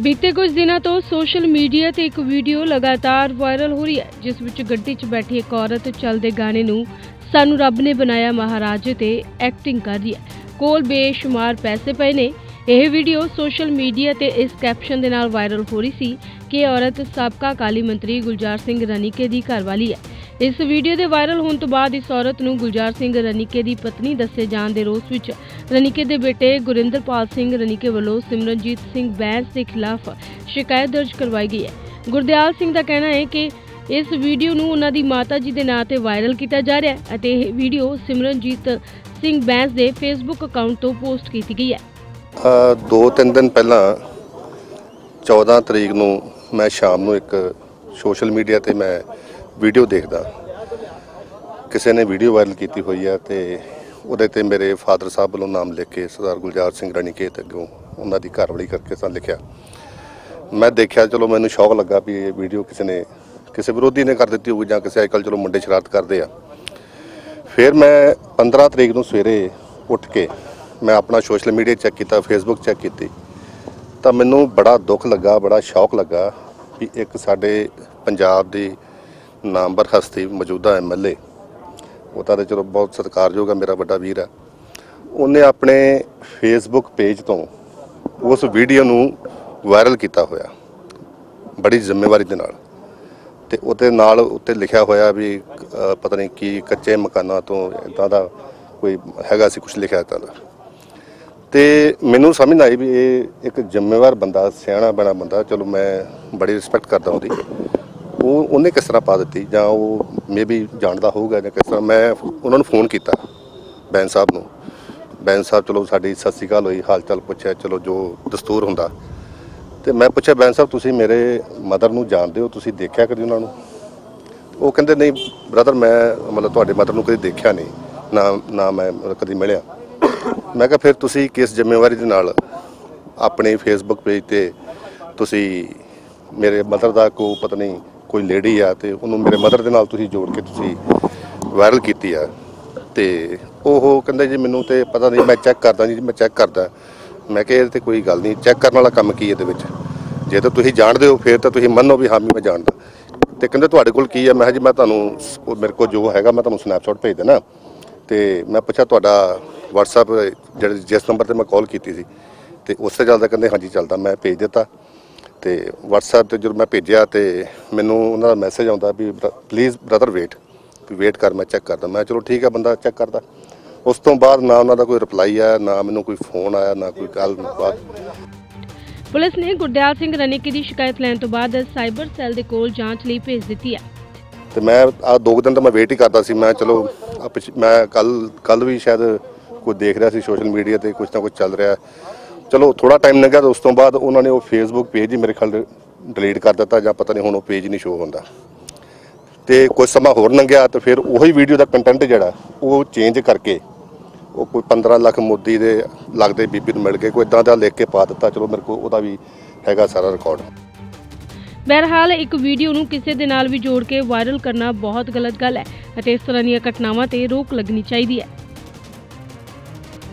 ਬੀਤੇ ਕੁਝ ਦਿਨਾਂ ਤੋਂ ਸੋਸ਼ਲ ਮੀਡੀਆ ਤੇ ਇੱਕ ਵੀਡੀਓ ਲਗਾਤਾਰ ਵਾਇਰਲ ਹੋ ਰਹੀ ਹੈ, ਜਿਸ ਵਿੱਚ ਗੱਡੀ 'ਚ ਬੈਠੀ ਇੱਕ ਔਰਤ ਚੱਲਦੇ ਗਾਣੇ ਨੂੰ ਸਾਨੂੰ ਰੱਬ ਨੇ ਬਣਾਇਆ ਮਹਾਰਾਜੇ ਤੇ ਐਕਟਿੰਗ ਕਰ ਰਹੀ ਹੈ। ਕੋਲ ਬੇਸ਼ੁਮਾਰ ਪੈਸੇ ਪਏ ਨੇ। ਇਹ ਵੀਡੀਓ ਸੋਸ਼ਲ ਮੀਡੀਆ ਤੇ ਇਸ ਕੈਪਸ਼ਨ ਦੇ ਨਾਲ ਵਾਇਰਲ ਹੋ ਰਹੀ ਸੀ ਕਿ ਇਹ ਔਰਤ ਸਾਬਕਾ ਕਾਲੀ ਮੰਤਰੀ ਗੁਲਜ਼ਾਰ ਸਿੰਘ ਰਣੀਕੇ ਦੀ ਘਰਵਾਲੀ ਹੈ। ਇਸ ਵੀਡੀਓ ਦੇ ਵਾਇਰਲ ਹੋਣ ਤੋਂ ਬਾਅਦ ਇਸ ਔਰਤ ਨੂੰ ਗੁਲਜ਼ਾਰ ਸਿੰਘ ਰਣੀਕੇ ਦੀ ਪਤਨੀ ਦੱਸੇ ਜਾਣ ਦੇ ਰੋਸ ਵਿੱਚ ਰਣੀਕੇ ਦੇ ਬੇਟੇ ਗੁਰਿੰਦਰਪਾਲ ਸਿੰਘ ਰਣੀਕੇ ਵੱਲੋਂ ਸਿਮਰਨਜੀਤ ਸਿੰਘ ਬੈਂਸ ਦੇ ਖਿਲਾਫ ਸ਼ਿਕਾਇਤ ਦਰਜ ਕਰਵਾਈ ਗਈ ਹੈ। ਗੁਰਦਿਆਲ ਸਿੰਘ ਦਾ ਕਹਿਣਾ ਹੈ ਕਿ ਇਸ ਵੀਡੀਓ ਨੂੰ ਉਹਨਾਂ ਦੀ ਮਾਤਾ ਜੀ ਦੇ ਨਾਂ ਤੇ ਵਾਇਰਲ ਕੀਤਾ ਜਾ ਰਿਹਾ ਹੈ ਅਤੇ ਇਹ ਵੀਡੀਓ ਸਿਮਰਨਜੀਤ ਸਿੰਘ ਬੈਂਸ ਦੇ ਫੇਸਬੁੱਕ ਅਕਾਊਂਟ ਤੋਂ ਪੋਸਟ ਕੀਤੀ ਗਈ ਹੈ। ਦੋ ਤਿੰਨ ਦਿਨ ਪਹਿਲਾਂ 14 ਤਰੀਕ ਨੂੰ ਮੈਂ ਸ਼ਾਮ ਨੂੰ ਇੱਕ ਸੋਸ਼ਲ ਮੀਡੀਆ ਤੇ ਮੈਂ ਵੀਡੀਓ ਦੇਖਦਾ। ਕਿਸੇ ਨੇ ਵੀਡੀਓ ਵਾਇਰਲ ਕੀਤੀ ਹੋਈ ਹੈ ਤੇ ਉਹਦੇ ਤੇ ਮੇਰੇ ਫਾਦਰ ਸਾਹਿਬ ਵੱਲੋਂ ਨਾਮ ਲਿਖ ਕੇ ਸਰਦਾਰ ਗੁਲਜ਼ਾਰ ਸਿੰਘ ਰਣੀਕੇਤ ਅੱਗੋਂ ਉਹਨਾਂ ਦੀ ਘਰਵਾਲੀ ਕਰਕੇ ਸਾਂ ਲਿਖਿਆ। ਮੈਂ ਦੇਖਿਆ, ਚਲੋ ਮੈਨੂੰ ਸ਼ੌਕ ਲੱਗਾ ਵੀ ਇਹ ਵੀਡੀਓ ਕਿਸੇ ਨੇ, ਕਿਸੇ ਵਿਰੋਧੀ ਨੇ ਕਰ ਦਿੱਤੀ ਹੋਊਗੀ ਜਾਂ ਕਿਸੇ ਅੱਜਕੱਲ ਚਲੋ ਮੁੰਡੇ ਸ਼ਰਾਰਤ ਕਰਦੇ ਆ। ਫਿਰ ਮੈਂ 15 ਤਰੀਕ ਨੂੰ ਸਵੇਰੇ ਉੱਠ ਕੇ ਮੈਂ ਆਪਣਾ ਸੋਸ਼ਲ ਮੀਡੀਆ ਚੈੱਕ ਕੀਤਾ, ਫੇਸਬੁੱਕ ਚੈੱਕ ਕੀਤੀ। ਤਾਂ ਮੈਨੂੰ ਬੜਾ ਦੁੱਖ ਲੱਗਾ, ਬੜਾ ਸ਼ੌਕ ਲੱਗਾ ਵੀ ਇੱਕ ਸਾਡੇ ਪੰਜਾਬ ਦੀ ਨਾਮਵਰ ਹਸਤੀ ਮੌਜੂਦਾ ਐਮਐਲਏ ਉਹ ਤਾਂ ਚਲੋ ਬਹੁਤ ਸਤਿਕਾਰਯੋਗ ਆ, ਮੇਰਾ ਵੱਡਾ ਵੀਰ ਹੈ ਉਹਨੇ ਆਪਣੇ ਫੇਸਬੁੱਕ ਪੇਜ ਤੋਂ ਉਸ ਵੀਡੀਓ ਨੂੰ ਵਾਇਰਲ ਕੀਤਾ ਹੋਇਆ, ਬੜੀ ਜ਼ਿੰਮੇਵਾਰੀ ਦੇ ਨਾਲ। ਤੇ ਉਹਦੇ ਨਾਲ ਉੱਤੇ ਲਿਖਿਆ ਹੋਇਆ ਵੀ ਪਤਾ ਨਹੀਂ ਕੀ ਕੱਚੇ ਮਕਾਨਾਂ ਤੋਂ ਇਦਾਂ ਦਾ ਕੋਈ ਹੈਗਾ ਸੀ ਕੁਝ ਲਿਖਿਆ ਤਾਂ ਦਾ। ਤੇ ਮੈਨੂੰ ਸਮਝ ਨਾ ਆਈ ਵੀ ਇਹ ਇੱਕ ਜ਼ਿੰਮੇਵਾਰ ਬੰਦਾ, ਸਿਆਣਾ ਬਣਾ ਬੰਦਾ, ਚਲੋ ਮੈਂ ਬੜੀ ਰਿਸਪੈਕਟ ਕਰਦਾ ਉਹਦੀ। ਉਹ ਉਹਨੇ ਕਿਸ ਤਰ੍ਹਾਂ ਪਾ ਦਿੱਤੀ ਜਾਂ ਉਹ ਮੇਬੀ ਜਾਣਦਾ ਹੋਊਗਾ ਜਾਂ ਕਿਸ ਤਰ੍ਹਾਂ। ਮੈਂ ਉਹਨਾਂ ਨੂੰ ਫੋਨ ਕੀਤਾ ਬੈਂਸ ਸਾਹਿਬ ਨੂੰ। ਬੈਂਸ ਸਾਹਿਬ, ਚਲੋ ਸਾਡੀ ਸਤਿ ਸ਼੍ਰੀ ਅਕਾਲ ਹੋਈ, ਹਾਲ ਚਾਲ ਪੁੱਛਿਆ, ਚਲੋ ਜੋ ਦਸਤੂਰ ਹੁੰਦਾ। ਤੇ ਮੈਂ ਪੁੱਛਿਆ, ਬੈਂਸ ਸਾਹਿਬ, ਤੁਸੀਂ ਮੇਰੇ ਮਦਰ ਨੂੰ ਜਾਣਦੇ ਹੋ? ਤੁਸੀਂ ਦੇਖਿਆ ਕਦੀ ਉਹਨਾਂ ਨੂੰ? ਉਹ ਕਹਿੰਦੇ, ਨਹੀਂ ਬ੍ਰਦਰ ਮੈਂ ਮਤਲਬ ਤੁਹਾਡੇ ਮਦਰ ਨੂੰ ਕਦੀ ਦੇਖਿਆ ਨਹੀਂ। ਨਾ ਨਾ ਮੈਂ ਮਤਲਬ ਕਦੀ ਮਿਲਿਆ। ਮੈਂ ਕਿਹਾ, ਫਿਰ ਤੁਸੀਂ ਕਿਸ ਜ਼ਿੰਮੇਵਾਰੀ ਦੇ ਨਾਲ ਆਪਣੇ ਫੇਸਬੁੱਕ ਪੇਜ ਤੇ ਤੁਸੀਂ ਮੇਰੇ ਮਦਰ ਦਾ ਕੋ ਪਤਨੀ ਕੋਈ ਲੇਡੀ ਆ ਤੇ ਉਹਨੂੰ ਮੇਰੇ ਮਦਰ ਦੇ ਨਾਲ ਤੁਸੀਂ ਜੋੜ ਕੇ ਤੁਸੀਂ ਵਾਇਰਲ ਕੀਤੀ ਆ ਤੇ ਉਹ ਕਹਿੰਦੇ ਜੀ ਮੈਨੂੰ ਤੇ ਪਤਾ ਨਹੀਂ, ਮੈਂ ਚੈੱਕ ਕਰਦਾ ਜੀ, ਮੈਂ ਚੈੱਕ ਕਰਦਾ। ਮੈਂ ਕਿਹਾ ਇਹਦੇ ਤੇ ਕੋਈ ਗੱਲ ਨਹੀਂ ਚੈੱਕ ਕਰਨ ਵਾਲਾ ਕੰਮ ਕੀ ਇਹਦੇ ਵਿੱਚ? ਜੇ ਤਾਂ ਤੁਸੀਂ ਜਾਣਦੇ ਹੋ, ਫਿਰ ਤਾਂ ਤੁਸੀਂ ਮੰਨੋ ਵੀ ਹਾਂ, ਵੀ ਮੈਂ ਜਾਣਦਾ। ਤੇ ਕਹਿੰਦੇ ਤੁਹਾਡੇ ਕੋਲ ਕੀ ਹੈ ਮੈਂ ਕਿਹਾ ਜੀ, ਮੈਂ ਤੁਹਾਨੂੰ ਉਹ ਮੇਰੇ ਕੋਲ ਜੋ ਹੈਗਾ, ਮੈਂ ਤੁਹਾਨੂੰ ਸਨੈਪਸ਼ਾਟ ਭੇਜ ਦੇਣਾ। ਤੇ ਮੈਂ ਪੁੱਛਿਆ ਤੁਹਾਡਾ WhatsApp, ਜਿਹੜੇ ਜਿਸ ਨੰਬਰ ਤੇ ਮੈਂ ਕਾਲ ਕੀਤੀ ਸੀ। ਤੇ ਉਸੇ ਚੱਲਦਾ, ਕਹਿੰਦੇ ਹਾਂਜੀ ਚੱਲਦਾ, ਮੈਂ ਭੇਜ ਦਿੱਤਾ। ਤੇ WhatsApp ਤੇ ਜਦੋਂ ਮੈਂ ਭੇਜਿਆ ਤੇ ਮੈਨੂੰ ਉਹਨਾਂ ਦਾ ਮੈਸੇਜ ਆਉਂਦਾ ਵੀ ਪਲੀਜ਼ ਬ੍ਰਦਰ ਵੇਟ ਵੀ ਵੇਟ ਕਰ ਮੈਂ ਚੈੱਕ ਕਰਦਾ। ਮੈਂ ਚਲੋ ਠੀਕ ਹੈ ਬੰਦਾ ਚੈੱਕ ਕਰਦਾ। ਉਸ ਤੋਂ ਬਾਅਦ ਨਾ ਉਹਨਾਂ ਦਾ ਕੋਈ ਰਿਪਲਾਈ ਆਇਆ ਨਾ ਮੈਨੂੰ ਕੋਈ ਫੋਨ ਆਇਆ ਨਾ ਕੋਈ ਗੱਲ ਬਾਤ। ਪੁਲਿਸ ਨੇ ਗੁਰਦਿਆਲ ਸਿੰਘ ਰਣੀਕੇ ਦੀ ਸ਼ਿਕਾਇਤ ਲੈਣ ਤੋਂ ਬਾਅਦ ਸਾਈਬਰ ਸੈੱਲ ਦੇ ਕੋਲ ਜਾਂਚ ਲਈ ਭੇਜ ਦਿੱਤੀ ਹੈ। ਤੇ ਮੈਂ ਆ ਦੋ ਦਿਨ ਤਾਂ ਮੈਂ ਵੇਟ ਹੀ ਕਰਦਾ ਸੀ। ਮੈਂ ਚਲੋ ਮੈਂ ਕੱਲ ਕੱਲ ਵੀ ਸ਼ਾਇਦ ਕੋਈ ਦੇਖ ਰਿਹਾ ਸੀ ਸੋਸ਼ਲ ਮੀਡੀਆ ਤੇ ਕੁਝ ਨਾ ਕੁਝ ਚੱਲ ਰਿਹਾ। ਚਲੋ ਥੋੜਾ ਟਾਈਮ ਲੰਘਿਆ ਤੇ ਉਸ ਤੋਂ ਬਾਅਦ ਉਹਨਾਂ ਨੇ ਉਹ ਫੇਸਬੁੱਕ ਪੇਜ ਹੀ ਮੇਰੇ ਖਿਆਲ ਡਿਲੀਟ ਕਰ ਦਿੱਤਾ ਜਾਂ ਪਤਾ ਨਹੀਂ ਹੁਣ ਉਹ ਪੇਜ ਨਹੀਂ ਸ਼ੋ ਹੁੰਦਾ। ਤੇ ਕੁਝ ਸਮਾਂ ਹੋਰ ਲੰਘਿਆ ਤੇ ਫਿਰ ਉਹੀ ਵੀਡੀਓ ਦਾ ਕੰਟੈਂਟ ਜਿਹੜਾ, ਉਹ ਚੇਂਜ ਕਰਕੇ ਉਹ ਕੋਈ 15 ਲੱਖ ਮੋਦੀ ਦੇ ਲੱਗਦੇ ਬੀਬੀ ਨੂੰ ਮਿਲ ਕੇ ਕੋਈ ਇਦਾਂ ਦਾ ਲਿਖ ਕੇ ਪਾ ਦਿੱਤਾ, ਚਲੋ ਮੇਰੇ ਕੋਲ ਉਹਦਾ ਵੀ ਹੈਗਾ ਸਾਰਾ ਰਿਕਾਰਡ ਬਹਰਹਾਲ ਇੱਕ ਵੀਡੀਓ ਨੂੰ ਕਿਸੇ ਦੇ ਨਾਲ ਵੀ ਜੋੜ ਕੇ ਵਾਇਰਲ ਕਰਨਾ ਬਹੁਤ ਗਲਤ ਗੱਲ ਹੈ ਅਤੇ ਇਸ ਤਰ੍ਹਾਂ ਦੀਆਂ ਘਟਨਾਵਾਂ ਤੇ ਰੋਕ ਲੱਗਣੀ ਚਾਹੀਦੀ ਹੈ।